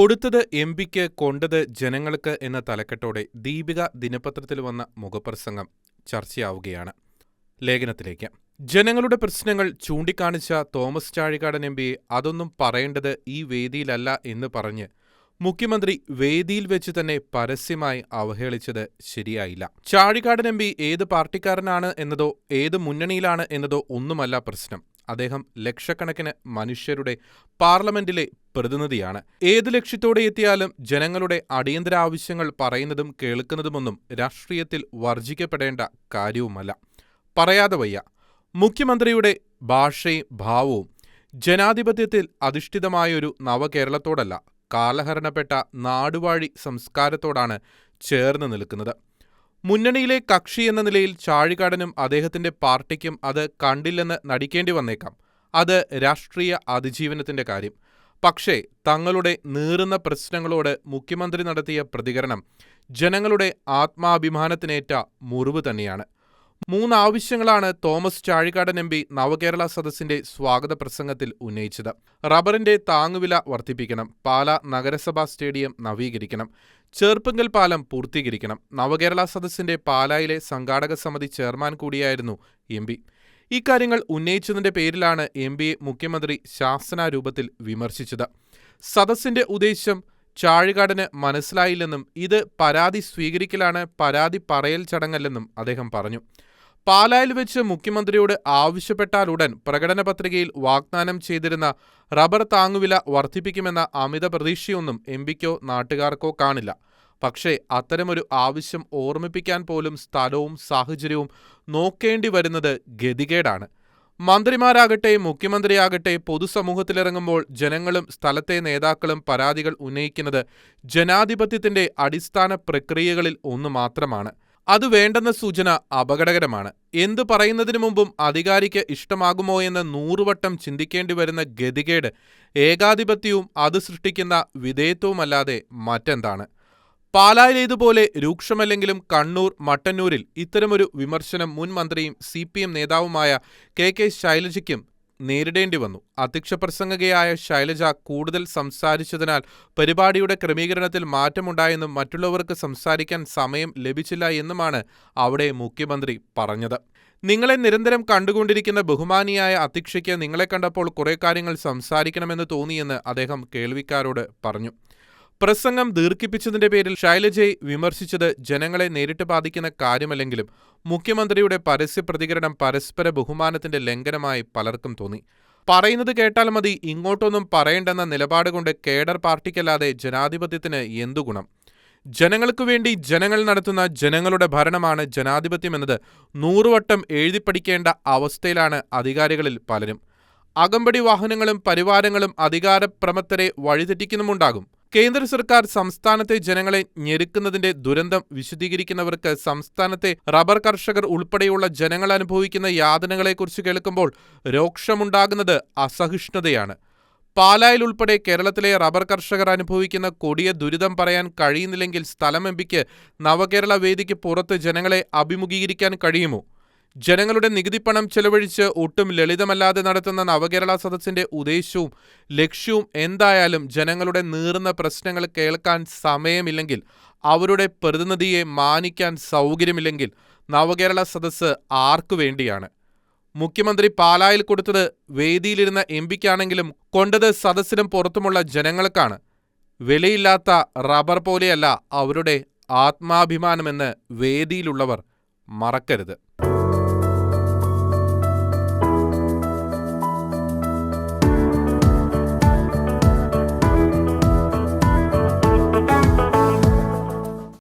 കൊടുത്തത് എം പിക്ക് കൊണ്ടത് ജനങ്ങൾക്ക് എന്ന തലക്കെട്ടോടെ ദീപിക ദിനപത്രത്തിൽ വന്ന മുഖപ്രസംഗം ചർച്ചയാവുകയാണ്. ലേഖനത്തിലേക്ക്. ജനങ്ങളുടെ പ്രശ്നങ്ങൾ ചൂണ്ടിക്കാണിച്ച തോമസ് ചാഴികാടൻ എം പിയെ അതൊന്നും പറയേണ്ടത് ഈ വേദിയിലല്ല എന്ന് പറഞ്ഞ് മുഖ്യമന്ത്രി വേദിയിൽ വെച്ച് തന്നെ പരസ്യമായി അവഹേളിച്ചത് ശരിയായില്ല. ചാഴികാടൻ എം പി ഏത് പാർട്ടിക്കാരനാണ് എന്നതോ ഏത് മുന്നണിയിലാണ് എന്നതോ ഒന്നുമല്ല പ്രശ്നം. അദ്ദേഹം ലക്ഷക്കണക്കിന് മനുഷ്യരുടെ പാർലമെന്റിലെ പ്രതിനിധിയാണ്. ഏത് ലക്ഷ്യത്തോടെ എത്തിയാലും ജനങ്ങളുടെ അടിയന്തര ആവശ്യങ്ങൾ പറയുന്നതും കേൾക്കുന്നതുമൊന്നും രാഷ്ട്രീയത്തിൽ വർജിക്കപ്പെടേണ്ട കാര്യവുമല്ല. പറയാതെ വയ്യ. മുഖ്യമന്ത്രിയുടെ ഭാഷയും ഭാവവും ജനാധിപത്യത്തിൽ അധിഷ്ഠിതമായൊരു നവകേരളത്തോടല്ല കാലഹരണപ്പെട്ട നാടുവാഴി സംസ്കാരത്തോടാണ് ചേർന്ന് നിൽക്കുന്നത്. മുന്നണിയിലെ കക്ഷി എന്ന നിലയിൽ ചാഴികാടനും അദ്ദേഹത്തിന്റെ പാർട്ടിക്കും അത് കണ്ടില്ലെന്ന് നടിക്കേണ്ടി വന്നേക്കാം. അത് രാഷ്ട്രീയ അതിജീവനത്തിന്റെ കാര്യം. പക്ഷേ തങ്ങളുടെ നീറുന്ന പ്രശ്നങ്ങളോട് മുഖ്യമന്ത്രി നടത്തിയ പ്രതികരണം ജനങ്ങളുടെ ആത്മാഭിമാനത്തിനേറ്റ മുറിവ് തന്നെയാണ്. മൂന്ന് ആവശ്യങ്ങളാണ് Thomas Chazhikadan M P Navakerala സദസ്സിന്റെ സ്വാഗത പ്രസംഗത്തിൽ ഉന്നയിച്ചത്. റബ്ബറിന്റെ താങ്ങുവില വർദ്ധിപ്പിക്കണം പാല നഗരസഭാ സ്റ്റേഡിയം നവീകരിക്കണം ചേർപ്പുങ്കൽ പാലം പൂർത്തീകരിക്കണം നവകേരള സദസ്സിന്റെ പാലായിലെ സംഘാടക സമിതി ചെയർമാൻ കൂടിയായിരുന്നു എം പി. ഇക്കാര്യങ്ങൾ ഉന്നയിച്ചതിന്റെ പേരിലാണ് എം പിയെ മുഖ്യമന്ത്രി ശാസനാരൂപത്തിൽ വിമർശിച്ചത്. സദസ്സിന്റെ ഉദ്ദേശം ചാഴികാടന് മനസ്സിലായില്ലെന്നും ഇത് പരാതി സ്വീകരിക്കലാണ് പരാതി പറയൽ ചടങ്ങല്ലെന്നും അദ്ദേഹം പറഞ്ഞു. പാലായിൽ വെച്ച് മുഖ്യമന്ത്രിയോട് ആവശ്യപ്പെട്ടാലുടൻ പ്രകടന പത്രികയിൽ വാഗ്ദാനം ചെയ്തിരുന്ന റബ്ബർ താങ്ങുവില വർദ്ധിപ്പിക്കുമെന്ന അമിത പ്രതീക്ഷയൊന്നും എം പിക്കോ നാട്ടുകാർക്കോ കാണില്ല. പക്ഷേ അത്തരമൊരു ആവശ്യം ഓർമ്മിപ്പിക്കാൻ പോലും സ്ഥലവും സാഹചര്യവും നോക്കേണ്ടി വരുന്നത് ഗതികേടാണ്. മന്ത്രിമാരാകട്ടെ മുഖ്യമന്ത്രിയാകട്ടെ പൊതുസമൂഹത്തിലിറങ്ങുമ്പോൾ ജനങ്ങളും സ്ഥലത്തെ നേതാക്കളും പരാതികൾ ഉന്നയിക്കുന്നത് ജനാധിപത്യത്തിന്റെ അടിസ്ഥാന പ്രക്രിയകളിൽ ഒന്ന് മാത്രമാണ്. അത് വേണ്ടെന്ന സൂചന അപകടകരമാണ്. എന്തു പറയുന്നതിനു മുമ്പും അധികാരിക്ക് ഇഷ്ടമാകുമോ എന്ന് നൂറുവട്ടം ചിന്തിക്കേണ്ടി വരുന്ന ഗതികേട് ഏകാധിപത്യവും അത് സൃഷ്ടിക്കുന്ന വിധേയത്വവുമല്ലാതെ മറ്റെന്താണ്? പാലായിലേതുപോലെ രൂക്ഷമല്ലെങ്കിലും കണ്ണൂർ മട്ടന്നൂരിൽ ഇത്തരമൊരു വിമർശനം മുൻ മന്ത്രിയും സി പി എം നേതാവുമായ കെ കെ ശൈലജയ്ക്കും നേരിടേണ്ടി വന്നു. അധ്യക്ഷ പ്രസംഗകയായ ശൈലജ കൂടുതൽ സംസാരിച്ചതിനാൽ പരിപാടിയുടെ ക്രമീകരണത്തിൽ മാറ്റമുണ്ടായെന്നും മറ്റുള്ളവർക്ക് സംസാരിക്കാൻ സമയം ലഭിച്ചില്ല എന്നുമാണ് അവിടെ മുഖ്യമന്ത്രി പറഞ്ഞത്. നിങ്ങളെ നിരന്തരം കണ്ടുകൊണ്ടിരിക്കുന്ന ബഹുമാനിയായ അധ്യക്ഷയ്ക്ക് നിങ്ങളെ കണ്ടപ്പോൾ കുറേ കാര്യങ്ങൾ സംസാരിക്കണമെന്ന് തോന്നിയെന്ന് അദ്ദേഹം കേൾവിക്കാരോട് പറഞ്ഞു. പ്രസംഗം ദീർഘിപ്പിച്ചതിന്റെ പേരിൽ ശൈലജയെ വിമർശിച്ചത് ജനങ്ങളെ നേരിട്ട് ബാധിക്കുന്ന കാര്യമല്ലെങ്കിലും മുഖ്യമന്ത്രിയുടെ പരസ്യ പ്രതികരണം പരസ്പര ബഹുമാനത്തിന്റെ ലംഘനമായി പലർക്കും തോന്നി. പറയുന്നത് കേട്ടാൽ മതി ഇങ്ങോട്ടൊന്നും പറയേണ്ടെന്ന നിലപാട് കൊണ്ട് കേഡർ പാർട്ടിക്കല്ലാതെ ജനാധിപത്യത്തിന് എന്തു ഗുണം? ജനങ്ങൾക്കു വേണ്ടി ജനങ്ങൾ നടത്തുന്ന ജനങ്ങളുടെ ഭരണമാണ് ജനാധിപത്യമെന്നത് നൂറുവട്ടം എഴുതിപ്പടിക്കേണ്ട അവസ്ഥയിലാണ് അധികാരികളിൽ പലരും. അകമ്പടി വാഹനങ്ങളും പരിവാരങ്ങളും അധികാരപ്രമത്തരെ വഴിതെറ്റിക്കുന്നുമുണ്ടാകും. കേന്ദ്ര സർക്കാർ സംസ്ഥാനത്തെ ജനങ്ങളെ ഞെരുക്കുന്നതിന്റെ ദുരന്തം വിശദീകരിക്കുന്നവർക്ക് സംസ്ഥാനത്തെ റബ്ബർ കർഷകർ ഉൾപ്പെടെയുള്ള ജനങ്ങൾ അനുഭവിക്കുന്ന യാതനകളെക്കുറിച്ച് കേൾക്കുമ്പോൾ രോക്ഷമുണ്ടാകുന്നത് അസഹിഷ്ണുതയാണ്. പാലായിൽ ഉൾപ്പെടെ കേരളത്തിലെ റബ്ബർ കർഷകർ അനുഭവിക്കുന്ന കൊടിയ ദുരിതം പറയാൻ കഴിയുന്നില്ലെങ്കിൽ സ്ഥലം നവകേരള വേദിക്ക് പുറത്ത് ജനങ്ങളെ അഭിമുഖീകരിക്കാൻ കഴിയുമോ? ജനങ്ങളുടെ നികുതിപ്പണം ചെലവഴിച്ച് ഒട്ടും ലളിതമല്ലാതെ നടത്തുന്ന നവകേരള സദസ്സിന്റെ ഉദ്ദേശവും ലക്ഷ്യവും എന്തായാലും ജനങ്ങളുടെ നീറുന്ന പ്രശ്നങ്ങൾ കേൾക്കാൻ സമയമില്ലെങ്കിൽ അവരുടെ പ്രതിനിധിയെ മാനിക്കാൻ സൗകര്യമില്ലെങ്കിൽ നവകേരള സദസ്സ് ആർക്കു വേണ്ടിയാണ്. മുഖ്യമന്ത്രി പാലായിൽ കൊടുത്തത് വേദിയിലിരുന്ന എം പിക്കാണെങ്കിലും കൊണ്ടത് സദസ്സിനും പുറത്തുമുള്ള ജനങ്ങൾക്കാണ്. വിലയില്ലാത്ത റബ്ബർ പോലെയല്ല അവരുടെ ആത്മാഭിമാനമെന്ന് വേദിയിലുള്ളവർ മറക്കരുത്.